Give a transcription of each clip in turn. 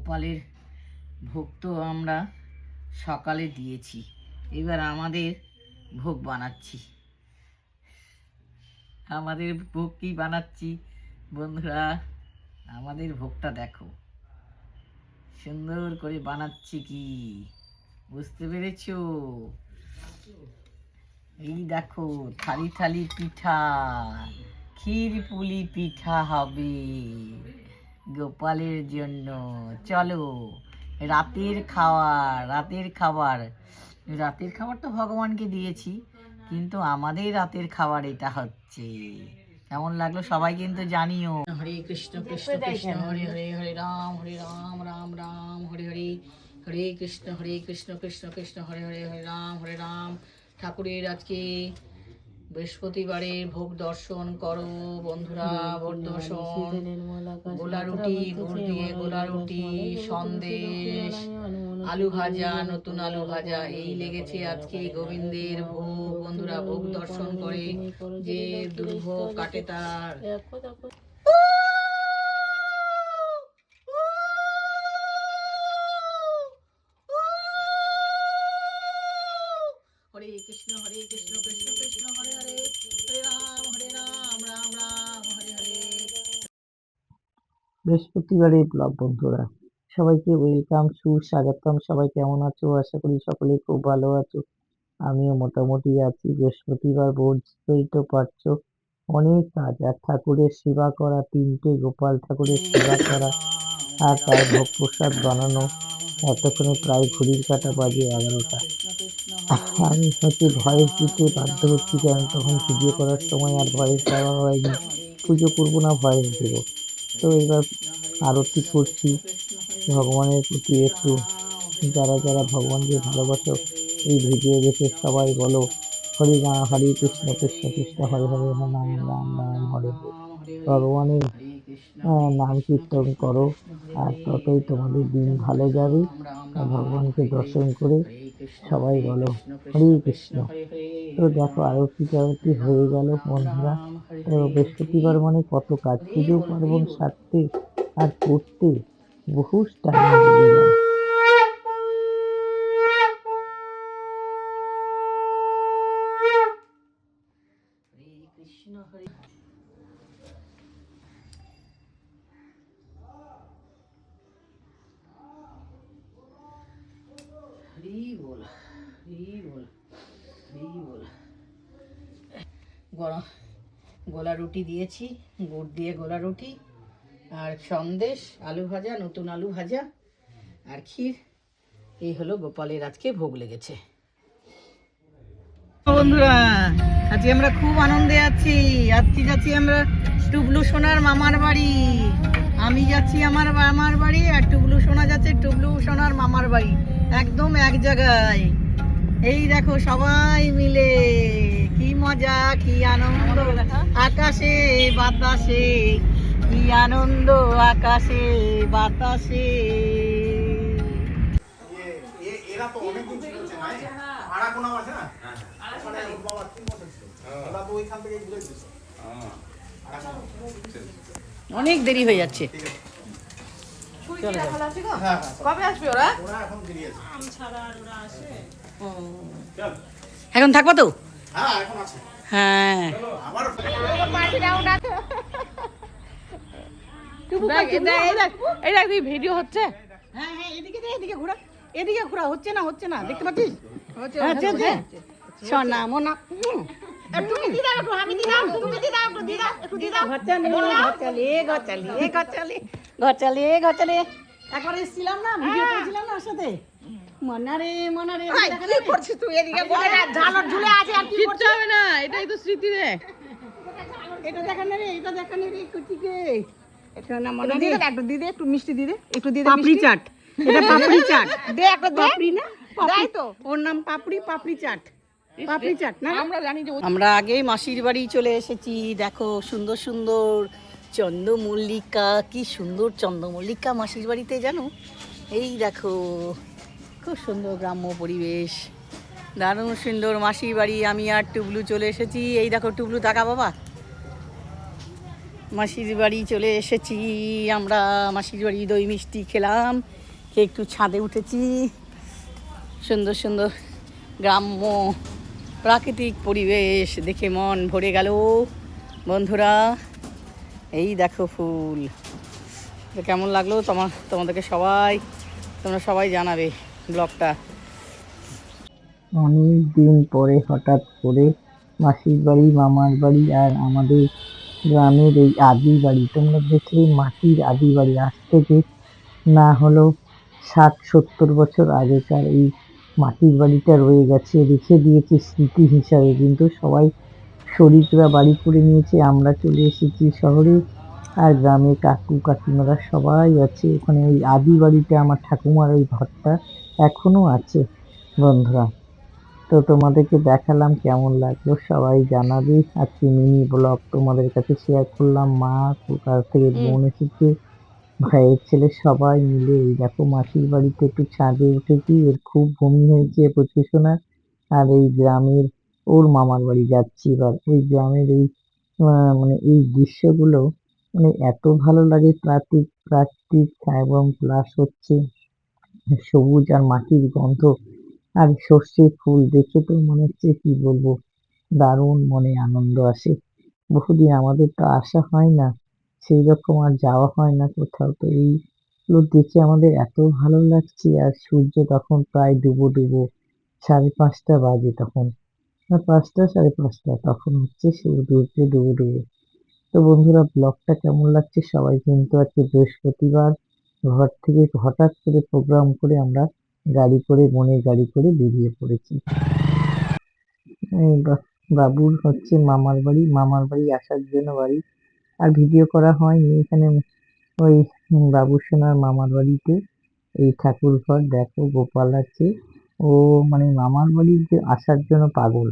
গোপালের ভোগ তো আমরা সকালে দিয়েছি। এবার আমাদের ভোগ বানাচ্ছি। আমাদের ভোগ কি বানাচ্ছি? বন্ধুরা, আমাদের ভোগটা দেখো। সুন্দর করে বানাচ্ছি কি? বুঝতে পেরেছ? এই দেখো, থালি থালি পিঠা ক্ষীর পুলি পিঠা হবে। গোপালের জন্য। চলো রাতের খাবার রাতের খাবার। রাতের খাবার তো ভগবানকে দিয়েছি কিন্তু আমাদের রাতের খাবার এটা হচ্ছে। কেমন লাগল সবাই কিন্তু জানিও। হরে কৃষ্ণ কৃষ্ণ কৃষ্ণ হরে হরে হরে রাম হরে রাম রাম রাম হরে হরে হরে কৃষ্ণ হরে কৃষ্ণ কৃষ্ণ কৃষ্ণ হরে হরে হরে রাম হরে রাম। ঠাকুরের আজকে বৃহস্পতিবারের ভোগ দর্শন করো বন্ধুরা ভোগ দর্শন গোলা রুটি গুড় দিয়ে গোলা রুটি সন্দেশ আলু ভাজা নতুন আলু ভাজা এই লেগেছে আজকে গোবিন্দের ভোগ বন্ধুরা ভোগ দর্শন করে যে দুর্ভোগ কাটে তার হরে কৃষ্ণ হরে কৃষ্ণ কৃষ্ণ কৃষ্ণ, হরে হরে। হরে রাম হরে রাম রাম রাম, হরে হরে। বৃহস্পতিবারের ব্লগ, বন্ধুরা, সবাইকে ওয়েলকাম সুস্বাগতম। সবাই কেমন আছো? আশা করি সকলে খুব ভালো আছো। আমিও মোটামুটি আছি। বৃহস্পতিবার বুঝতেই তো পারছ, অনেক কাজ। আর ঠাকুরের সেবা করা, তিনটে গোপাল ঠাকুরের সেবা করা, আর তার ভোগ প্রসাদ বানানো। এতক্ষণে প্রায় ঘড়ির কাটা বাজে এগারোটা। আমি হচ্ছে ভয়েস দিতে বাধ্য হচ্ছি কারণ তখন ভিডিও করার সময় আর ভয়েস দেওয়া হয়নি। পুজো করব না, ভয়েস দেবো। তো এবার আরতি করছি। ভগবানের প্রতি একটু যারা যারা ভগবানকে ভালোবাসো, এই ভিডিও দেখে সবাই বলো, হরি রাম, হরে কৃষ্ণ কৃষ্ণ কৃষ্ণ, হরে হরে রাম রাম রাম হরে। ভগবানের নাম কীর্তন করো আর ততই তোমাদের দিন ভালো যাবে আর ভগবানকে দর্শন করে সবাই বলো হরে কৃষ্ণ। তো দেখো আরতি টারতি হয়ে গেল বন্ধুরা? তো বৃহস্পতিবার মানে কত কাজ পুজো পার্বণ সারতে আর করতে বহু টাইম লেগে যায় হরে কৃষ্ণ হরে হরি বল হরি বল হরি বল গরম, গোলা রুটি দিয়েছি, গুড় দিয়ে গোলা রুটি, আর সন্দেশ, আলু ভাজা, নতুন আলু ভাজা, আর ক্ষীর। এই হলো গোপালের আজকে ভোগ লেগেছে। বন্ধুরা, আজকে আমরা খুব আনন্দে আছি। আজকে যাচ্ছি আমরা টুবলু সোনার মামার বাড়ি। আমি যাচ্ছি আমার মামার বাড়ি আর টুবলু সোনা যাচ্ছে টুবলু সোনার মামার বাড়ি। একদম এক জায়গায়। এই দেখো সবাই মিলে। কি মজা কি আনন্দ। আকাশে বাতাসে। কি আনন্দ আকাশে বাতাসে। এরা তো অনেকদিন ছিল চেন্নাই আড়াকোনাও আছে না বাবা তিন বছর ছিল ওরা? তো ওইখান থেকে ঘুরে দিয়েছে অনেক দেরি হয়ে যাচ্ছে কবে আসবে ওরা ওরা এখন বেরিয়েছে চল এখন থাকব তো? হ্যাঁ হ্যাঁ। এই দেখ তুই ভিডিও হচ্ছে। হ্যাঁ হ্যাঁ এদিকে এদিকে ঘোরা। এদিকে ঘোরা হচ্ছে না হচ্ছে না দেখতে পাচ্ছিস? হচ্ছে হচ্ছে হচ্ছে সোনা মোনা উম। গচালে, গচালে, গচালে, গচালে, গচালে, গচালে। একবার এসেছিলাম না ভিডিও করেছিলাম না ওর সাথে? মনারে মনারে কি করছিস তুই এদিকে ঝালর ঝুলে আছে আর কি কিচ্ছু হবে না এটাই তো স্মৃতি রে। এটা দেখা না রে এটা দেখা না রে কুচিকে। এটা না মনে দিয়ে একটু মিষ্টি একটু পাপড়ি চাট। এটা পাপড়ি চাট। দে একটা দে। পাপড়ি না? দেয় তো। ওর নাম পাপড়ি পাপড়ি চাট। পাপড়ি চাট না আমরা জানি যে আমরা আগেই মাসির বাড়ি চলে এসেছি। দেখো সুন্দর সুন্দর চন্দ্রমল্লিকা। কি সুন্দর চন্দ্রমল্লিকা মাসির বাড়িতে জানো? এই দেখো খুব সুন্দর গ্রাম্য পরিবেশ। দারুণ সুন্দর মাসির বাড়ি, আমি আর টুবলু চলে এসেছি। এই দেখো, টুবলু টাকা বাবা। মাসির বাড়ি চলে এসেছি। আমরা মাসির বাড়ি দই মিষ্টি খেলাম, খেয়ে একটু ছাদে উঠেছি। সুন্দর সুন্দর গ্রাম্য প্রাকৃতিক পরিবেশ দেখে মন ভরে গেল। বন্ধুরা, এই দেখো ফুল। কেমন লাগল তোমার তোমাদেরকে সবাই? তোমরা সবাই জানাবে। ব্লগটা। অনেক দিন পরে হঠাৎ করে মাসির বাড়ি, মামার বাড়ি আর আমাদের গ্রামের এই আদি বাড়ি, তোমরা দেখলে মাটির আদি বাড়ি। আজ থেকে না হলেও ষাট, সত্তর বছর আগেকার এই মাটির বাড়িটা রয়ে গেছে, রেখে দিয়েছে স্মৃতি হিসাবে। কিন্তু সবাই শরিকরা বাড়ি করে নিয়েছে, আমরা চলে এসেছি শহরে আর গ্রামে কাকু, কাকিমারা সবাই আছে। ওখানে ওই আদি বাড়িতে আমার ঠাকুমার ওই ঘরটা এখনও আছে বন্ধুরা। তো তোমাদেরকে দেখালাম কেমন লাগল সবাই জানাবে। আজকে মিনি ব্লগ তোমাদের কাছে শেয়ার করলাম। মা কোথার থেকে বোন এসেছে ভাইয়ের ছেলে সবাই মিলে এই দেখো মাসির বাড়িতে একটু ছাদে উঠেছি। এর খুব বমি হয়েছে প্রচুর শোনা। আর এই গ্রামের ওর মামার বাড়ি যাচ্ছি এবার। ওই গ্রামের এই মানে এই দৃশ্যগুলো মানে এত ভালো লাগে প্রাকৃতিক প্রাকৃতিক এবং প্লাস হচ্ছে সবুজ আর মাটির গন্ধ আর সর্ষে ফুল দেখে তো মনে হচ্ছে কি বলব? দারুণ মনে আনন্দ আসে। বহুদিন আমাদের তো আসা হয় না, সেই রকম আর যাওয়া হয় না কোথাও। তো এইগুলো দেখে আমাদের এত ভালো লাগছে আর সূর্য তখন প্রায় ডুবো ডুবো, সাড়ে পাঁচটা বাজে তখন। পাঁচটা, সাড়ে পাঁচটা, তখন হচ্ছে সূর্য ডুবো ডুবো। তো বন্ধুরা ব্লগটা কেমন লাগছে? সবাই কিন্তু আজকে বৃহস্পতিবার ঘর থেকে হঠাৎ করে প্রোগ্রাম করে আমরা গাড়ি করে বোনের গাড়ি করে বেরিয়ে পড়েছি। বাবুর হচ্ছে মামার বাড়ি মামার বাড়ি আসার জন্য বাড়ি। আর ভিডিও করা হয়নি এখানে। ওই বাবুর সোনার মামার বাড়িতে এই ঠাকুর ঘর, দেখো গোপাল আছে। ও মানে মামার বাড়ির বাড়িতে আসার জন্য পাগল।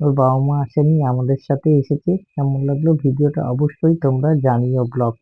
ওর বাবা মা আসেনি, আমাদের সাথে এসেছে। কেমন লাগল ভিডিওটা অবশ্যই তোমরা জানিও ব্লগ।